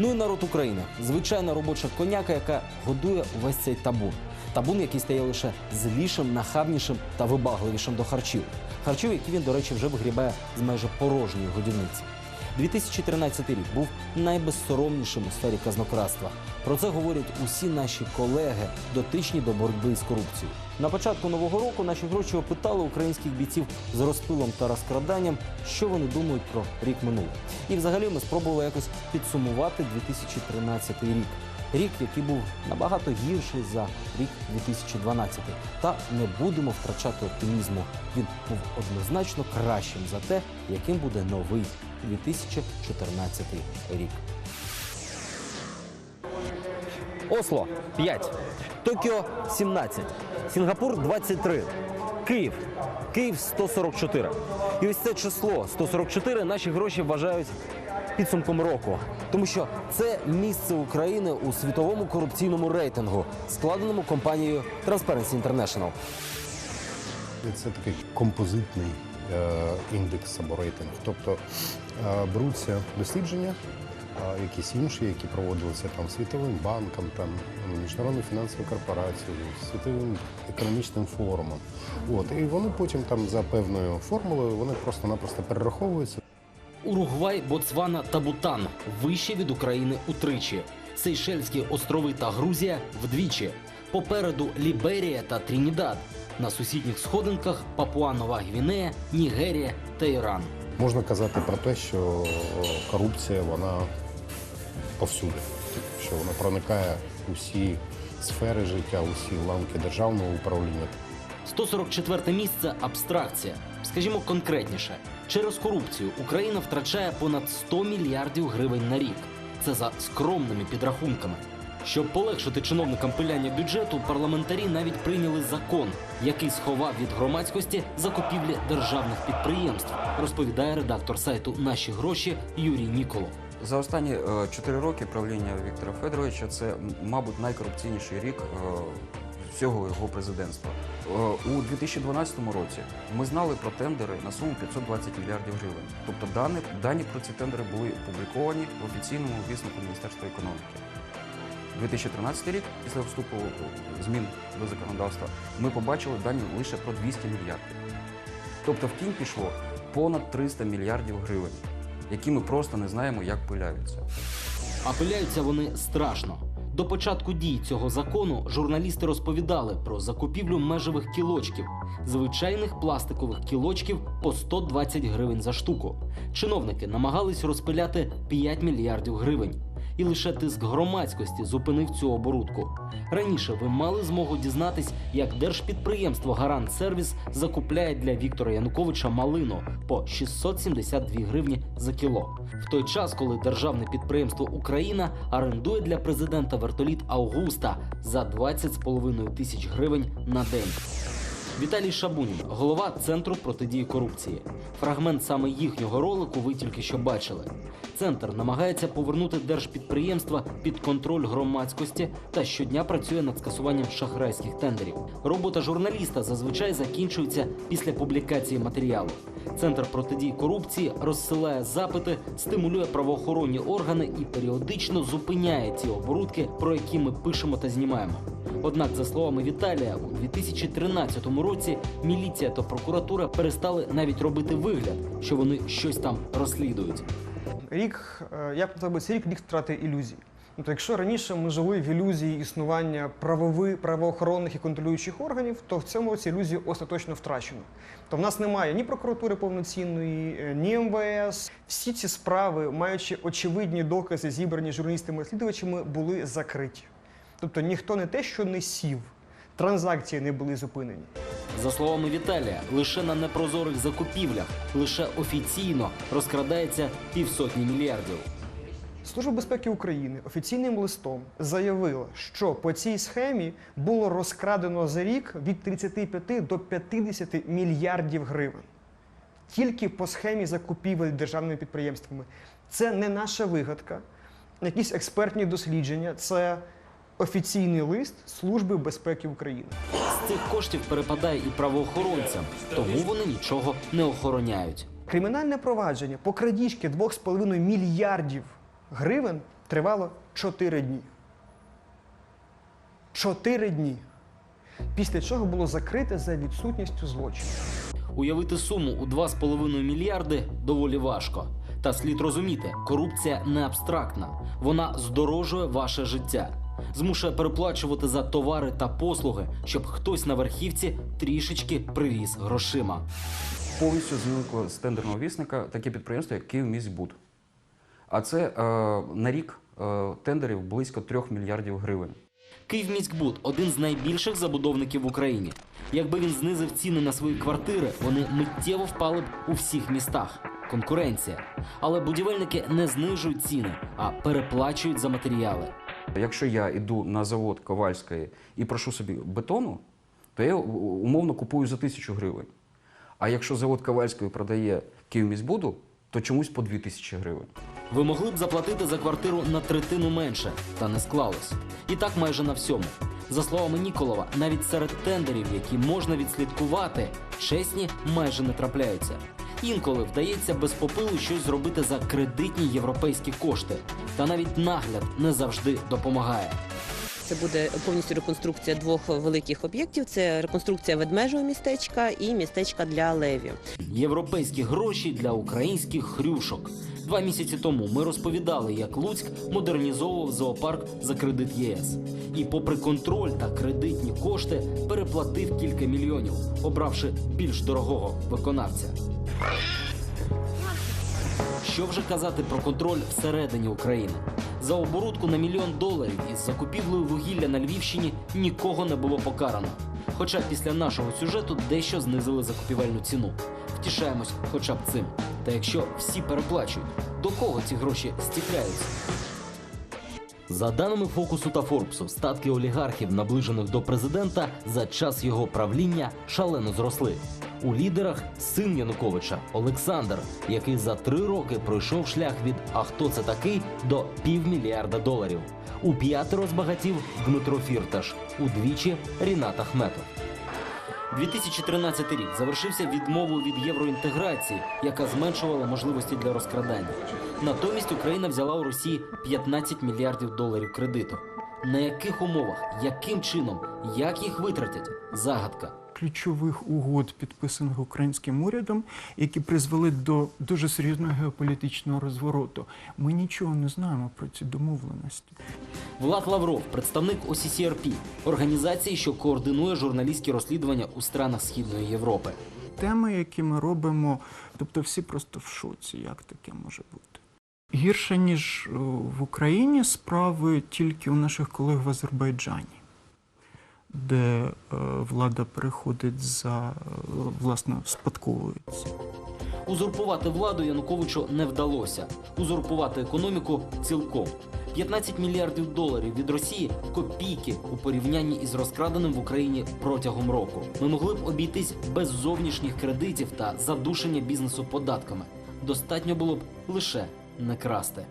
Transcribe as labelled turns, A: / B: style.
A: Ну і народ України звичайна робоча коняка, яка годує увесь цей табун. Табун, який стає лише злішим, нахабнішим та вибагливішим до харчів. Харчів, які він, до речі, вже вигрібає з майже порожньої годівниці. 2013 рік був найбезсоромнішим у сфері казнократства. Про це говорять усі наші колеги, дотичні до боротьби з корупцією. На початку нового року наші гроші опитали українських бійців з розпилом та розкраданням, що вони думають про рік минулий. І взагалі ми спробували якось підсумувати 2013 рік. Рік, який був набагато гірший за рік 2012. Та не будемо втрачати оптимізму. Він був однозначно кращим за те, яким буде новий 2014 рік. Осло 5, Токіо 17, Сінгапур 23, Київ. Київ 144. І ось це число 144 наші гроші вважають підсумком року, тому що це місце України у світовому корупційному рейтингу, складеному компанією Transparency International.
B: Це такий композитний е, індекс або рейтинг. Тобто е, беруться дослідження, якісь інші, які проводилися там світовим банком, там міжнародною фінансовою корпорацією, світовим економічним форумом. От і вони потім там за певною формулою вони просто-напросто перераховуються.
A: Уругвай, Боцвана та Бутан вище від України утричі. Сейшельські острови та Грузія вдвічі. Попереду Ліберія та Трінідад. На сусідніх сходинках Папуа-Нова Гвінея, Нігерія та Іран.
B: Можна казати про те, що корупція вона повсюди, що вона проникає у всі сфери життя, усі ланки державного управління.
A: 144 місце абстракція. Скажімо конкретніше, через корупцію Україна втрачає понад 100 мільярдів гривень на рік. Це за скромними підрахунками. Щоб полегшити чиновникам пиляння бюджету, парламентарі навіть прийняли закон, який сховав від громадськості закупівлі державних підприємств, розповідає редактор сайту Наші гроші Юрій Ніколов.
C: За останні е, чотири роки правління Віктора Федоровича це, мабуть, найкорупційніший рік е, всього його президентства. Е, У 2012 році ми знали про тендери на суму 520 мільярдів гривень. Тобто дані, дані про ці тендери були опубліковані в офіційному висновку Міністерства економіки. 2013 рік, після вступу е, змін до законодавства, ми побачили дані лише про 200 мільярдів. Тобто в тінь пішло понад 300 мільярдів гривень, які ми просто не знаємо, як пиляються.
A: А пиляються вони страшно. До початку дій цього закону журналісти розповідали про закупівлю межових кілочків, звичайних пластикових кілочків по 120 гривень за штуку. Чиновники намагались розпиляти 5 мільярдів гривень. І лише тиск громадськості зупинив цю оборудку. Раніше ви мали змогу дізнатись, як держпідприємство Гарант Сервіс закупляє для Віктора Януковича малину по 672 гривні за кіло. В той час, коли державне підприємство Україна орендує для президента вертоліт Аугуста за 20,5 тисяч гривень на день. Віталій Шабунін, голова центру протидії корупції. Фрагмент саме їхнього ролику ви тільки що бачили. Центр намагається повернути держпідприємства під контроль громадськості та щодня працює над скасуванням шахрайських тендерів. Робота журналіста зазвичай закінчується після публікації матеріалу. Центр протидії корупції розсилає запити, стимулює правоохоронні органи і періодично зупиняє ті оборудки, про які ми пишемо та знімаємо. Однак, за словами Віталія, у 2013 році міліція та прокуратура перестали навіть робити вигляд, що вони щось там розслідують.
D: Рік, е, я б назвав би цей рік рік втрати ілюзій. Тобто, якщо раніше ми жили в ілюзії існування правови, правоохоронних і контролюючих органів, то в цьому році ілюзію остаточно втрачено. То в нас немає ні прокуратури повноцінної, е, ні МВС. Всі ці справи, маючи очевидні докази, зібрані журналістами-розслідувачами, були закриті. Тобто ніхто не те, що не сів, транзакції не були зупинені.
A: За словами Віталія, лише на непрозорих закупівлях, лише офіційно розкрадається півсотні мільярдів.
D: Служба безпеки України офіційним листом заявила, що по цій схемі було розкрадено за рік від 35 до 50 мільярдів гривень. Тільки по схемі закупівель державними підприємствами. Це не наша вигадка, якісь експертні дослідження, це офіційний лист Служби безпеки України.
A: З цих коштів перепадає і правоохоронцям, тому вони нічого не охороняють.
D: Кримінальне провадження по крадіжки 2,5 мільярдів гривень тривало 4 дні. 4 дні. Після чого було закрите за відсутністю злочину.
A: Уявити суму у 2,5 мільярди доволі важко. Та слід розуміти, корупція не абстрактна. Вона здорожує ваше життя, змушує переплачувати за товари та послуги, щоб хтось на верхівці трішечки привіз грошима.
C: Повністю зникло з тендерного вісника таке підприємство, як Київміськбуд. А це е, на рік е, тендерів близько 3 мільярдів гривень.
A: Київміськбуд один з найбільших забудовників в Україні. Якби він знизив ціни на свої квартири, вони миттєво впали б у всіх містах. Конкуренція. Але будівельники не знижують ціни, а переплачують за матеріали.
C: Якщо я йду на завод Ковальської і прошу собі бетону, то я умовно купую за тисячу гривень. А якщо завод Ковальської продає Київміськбуду, то чомусь по 2 тисячі гривень.
A: Ви могли б заплатити за квартиру на третину менше, та не склалось. І так майже на всьому. За словами Ніколова, навіть серед тендерів, які можна відслідкувати, чесні майже не трапляються. Інколи вдається без попилу щось зробити за кредитні європейські кошти. Та навіть нагляд не завжди допомагає.
E: Це буде повністю реконструкція двох великих об'єктів: це реконструкція ведмежого містечка і містечка для левів.
A: Європейські гроші для українських хрюшок. Два місяці тому ми розповідали, як Луцьк модернізовував зоопарк за кредит ЄС. І, попри контроль та кредитні кошти, переплатив кілька мільйонів, обравши більш дорогого виконавця. Що вже казати про контроль всередині України? За оборудку на мільйон доларів із закупівлею вугілля на Львівщині нікого не було покарано. Хоча після нашого сюжету дещо знизили закупівельну ціну. Втішаємось хоча б цим. Та якщо всі переплачують, до кого ці гроші стікляються? За даними Фокусу та Форбсу, статки олігархів, наближених до президента, за час його правління шалено зросли. У лідерах син Януковича Олександр, який за три роки пройшов шлях від А хто це такий до півмільярда доларів. У п'ятеро збагатів Дмитро Фірташ, удвічі Рінат Ахметов. 2013 рік завершився відмовою від євроінтеграції, яка зменшувала можливості для розкрадання. Натомість Україна взяла у Росії 15 мільярдів доларів кредиту. На яких умовах, яким чином, як їх витратять? Загадка.
F: Ключових угод, підписаних українським урядом, які призвели до дуже серйозного геополітичного розвороту. Ми нічого не знаємо про ці домовленості.
A: Влад Лавров, представник OCCRP, організації, що координує журналістські розслідування у странах Східної Європи.
F: Теми, які ми робимо, тобто всі просто в шоці, як таке може бути. Гірше, ніж е, в Україні, справи тільки у наших колег в Азербайджані, де е, влада переходить за е, власне спадковується.
A: Узурпувати владу Януковичу не вдалося. Узурпувати економіку цілком. 15 мільярдів доларів від Росії копійки у порівнянні із розкраденим в Україні протягом року. Ми могли б обійтись без зовнішніх кредитів та задушення бізнесу податками. Достатньо було б лише не красти.